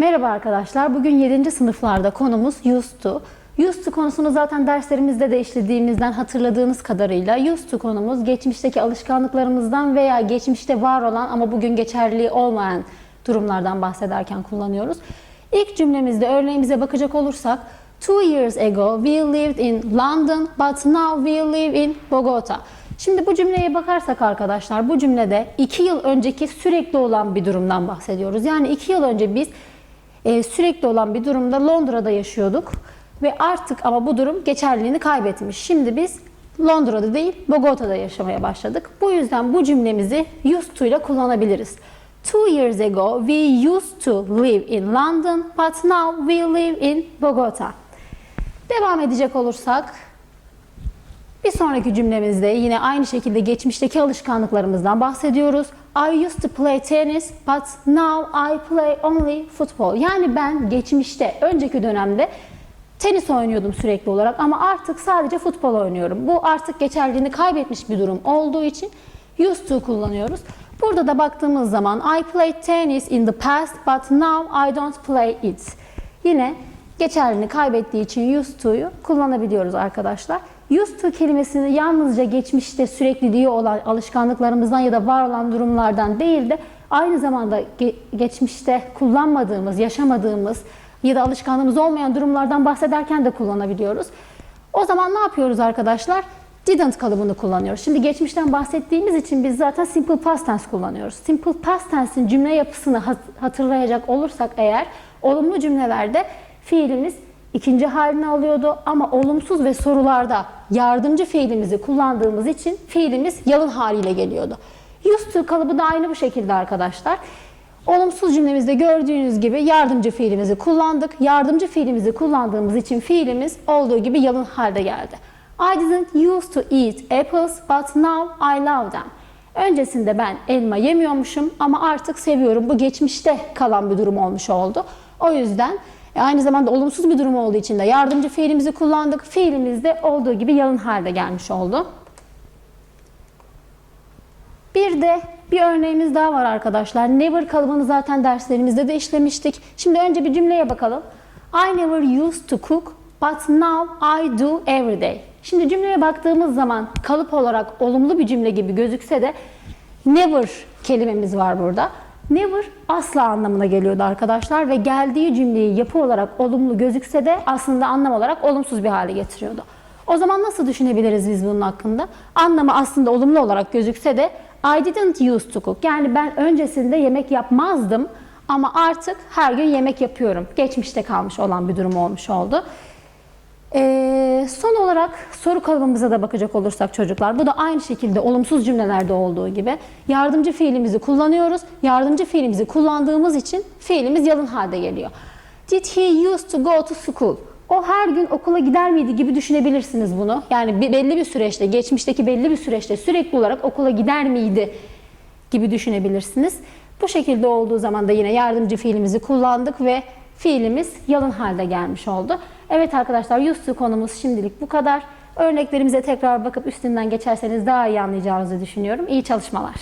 Merhaba arkadaşlar. Bugün 7. sınıflarda konumuz used to. Konusunu zaten derslerimizde de işlediğimizden hatırladığınız kadarıyla used konumuz geçmişteki alışkanlıklarımızdan veya geçmişte var olan ama bugün geçerliliği olmayan durumlardan bahsederken kullanıyoruz. İlk cümlemizde örneğimize bakacak olursak Two years ago we lived in London but now we live in Bogota. Şimdi bu cümleye bakarsak arkadaşlar bu cümlede 2 yıl önceki sürekli olan bir durumdan bahsediyoruz. Yani 2 yıl önce biz e, sürekli olan bir durumda Londra'da yaşıyorduk ve artık ama bu durum geçerliliğini kaybetmiş. Şimdi biz Londra'da değil Bogota'da yaşamaya başladık. Bu yüzden bu cümlemizi used to ile kullanabiliriz. Two years ago we used to live in London but now we live in Bogota. Devam edecek olursak bir sonraki cümlemizde yine aynı şekilde geçmişteki alışkanlıklarımızdan bahsediyoruz. I used to play tennis but now I play only football. Yani ben geçmişte, önceki dönemde tenis oynuyordum sürekli olarak ama artık sadece futbol oynuyorum. Bu artık geçerliliğini kaybetmiş bir durum olduğu için used to kullanıyoruz. Burada da baktığımız zaman I played tennis in the past but now I don't play it. Yine geçerliliğini kaybettiği için used to'yu kullanabiliyoruz arkadaşlar. Used to kelimesini yalnızca geçmişte sürekliliği olan alışkanlıklarımızdan ya da var olan durumlardan değil de aynı zamanda ge- geçmişte kullanmadığımız, yaşamadığımız ya da alışkanlığımız olmayan durumlardan bahsederken de kullanabiliyoruz. O zaman ne yapıyoruz arkadaşlar? Didn't kalıbını kullanıyoruz. Şimdi geçmişten bahsettiğimiz için biz zaten simple past tense kullanıyoruz. Simple past tense'in cümle yapısını hat- hatırlayacak olursak eğer olumlu cümlelerde fiilimiz ikinci halini alıyordu ama olumsuz ve sorularda yardımcı fiilimizi kullandığımız için fiilimiz yalın haliyle geliyordu. Used to kalıbı da aynı bu şekilde arkadaşlar. Olumsuz cümlemizde gördüğünüz gibi yardımcı fiilimizi kullandık. Yardımcı fiilimizi kullandığımız için fiilimiz olduğu gibi yalın halde geldi. I didn't used to eat apples but now I love them. Öncesinde ben elma yemiyormuşum ama artık seviyorum. Bu geçmişte kalan bir durum olmuş oldu. O yüzden e, aynı zamanda olumsuz bir durum olduğu için de yardımcı fiilimizi kullandık. Fiilimiz de olduğu gibi yalın halde gelmiş oldu. Bir de bir örneğimiz daha var arkadaşlar. Never kalıbını zaten derslerimizde de işlemiştik. Şimdi önce bir cümleye bakalım. I never used to cook but now I do every day. Şimdi cümleye baktığımız zaman kalıp olarak olumlu bir cümle gibi gözükse de never kelimemiz var burada. Never asla anlamına geliyordu arkadaşlar ve geldiği cümleyi yapı olarak olumlu gözükse de aslında anlam olarak olumsuz bir hale getiriyordu. O zaman nasıl düşünebiliriz biz bunun hakkında? Anlamı aslında olumlu olarak gözükse de I didn't used to cook. Yani ben öncesinde yemek yapmazdım ama artık her gün yemek yapıyorum. Geçmişte kalmış olan bir durum olmuş oldu. Ee, son olarak soru kalıbımıza da bakacak olursak çocuklar, bu da aynı şekilde olumsuz cümlelerde olduğu gibi yardımcı fiilimizi kullanıyoruz. Yardımcı fiilimizi kullandığımız için fiilimiz yalın halde geliyor. Did he used to go to school? O her gün okula gider miydi gibi düşünebilirsiniz bunu. Yani belli bir süreçte, geçmişteki belli bir süreçte sürekli olarak okula gider miydi gibi düşünebilirsiniz. Bu şekilde olduğu zaman da yine yardımcı fiilimizi kullandık ve fiilimiz yalın halde gelmiş oldu. Evet arkadaşlar to konumuz şimdilik bu kadar. Örneklerimize tekrar bakıp üstünden geçerseniz daha iyi anlayacağınızı düşünüyorum. İyi çalışmalar.